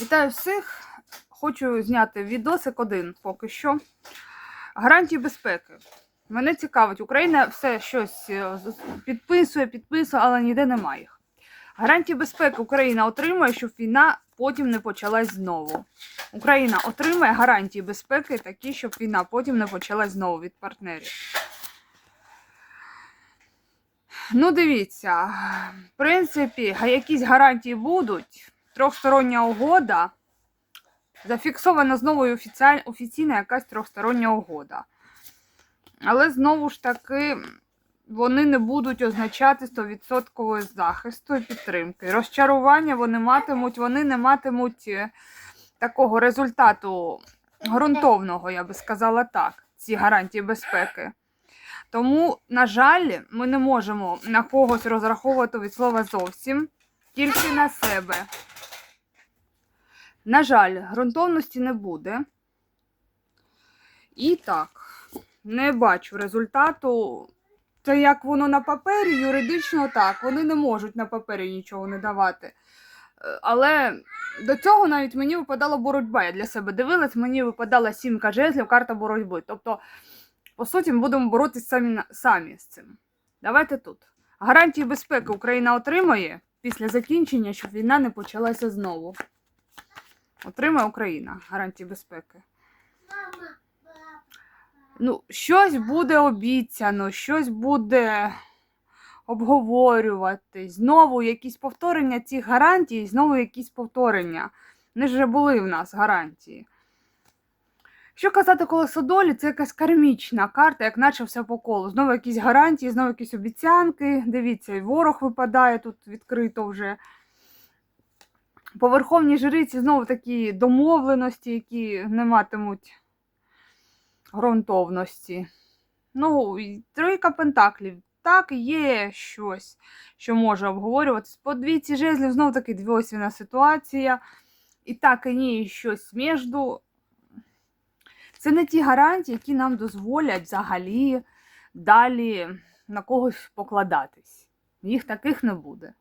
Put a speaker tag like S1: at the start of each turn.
S1: Вітаю всіх! Хочу зняти відосик один поки що. Гарантії безпеки. Мене цікавить, Україна все щось е, підписує, підписує, але ніде немає їх. Гарантії безпеки Україна отримує, щоб війна потім не почалась знову. Україна отримує гарантії безпеки такі, щоб війна потім не почалась знову від партнерів. Ну, дивіться, в принципі, якісь гарантії будуть. Трьохстороння угода. Зафіксована знову офіційна якась трьохстороння угода. Але знову ж таки, вони не будуть означати 100% захисту і підтримки. Розчарування вони матимуть, вони не матимуть е, такого результату ґрунтовного, я би сказала так, ці гарантії безпеки. Тому, на жаль, ми не можемо на когось розраховувати від слова зовсім, тільки на себе. На жаль, ґрунтовності не буде. І так, не бачу результату. Це як воно на папері, юридично так. Вони не можуть на папері нічого не давати. Е, Але до цього навіть мені випадала боротьба. Я для себе дивилась, мені випадала сімка жезлів, карта боротьби. Тобто, по суті, ми будемо боротися самі, самі з цим. Давайте тут. Гарантії безпеки Україна отримає після закінчення, щоб війна не почалася знову. Отримає Україна гарантії безпеки. Ну, щось буде обіцяно, щось буде обговорювати. Знову якісь повторення цих гарантій, знову якісь повторення. Вони ж вже були в нас гарантії. Що казати колесо долі, це якась кармічна карта, як наче все по колу. Знову якісь гарантії, знову якісь обіцянки. Дивіться, і ворог випадає тут відкрито вже. По верховній жриці знову такі домовленості, які не матимуть ґрунтовності. Ну, тройка пентаклів. Так, є щось, що може обговорюватись. По двійці жезлів знов таки двосвіна ситуація. І так, і ні, щось між. Це не ті гарантії, які нам дозволять взагалі далі на когось покладатись. Їх таких не буде.